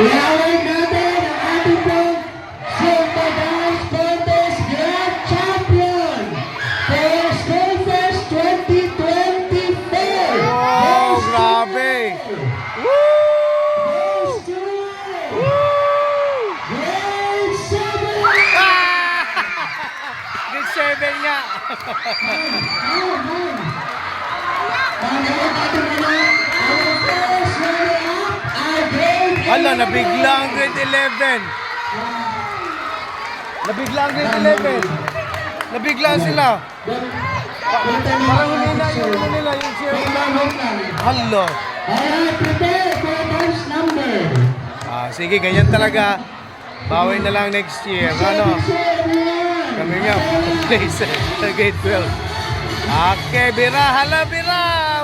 I-award natin ang ating pong Silver Dance Contest Grand Champion for School Fest 2024. Wow, grabe! Woo! Grade 7. Ah! Hala, 11. nabigla ang grade 11. Nabigla ang grade 11. Nabigla sila. Parang humina yung ano nila, yung share? Hala. Ah, sige, ganyan talaga. Bawi na lang next year. Ano? Kami nga, place sa grade 12. Okay, bira. Hala, bira.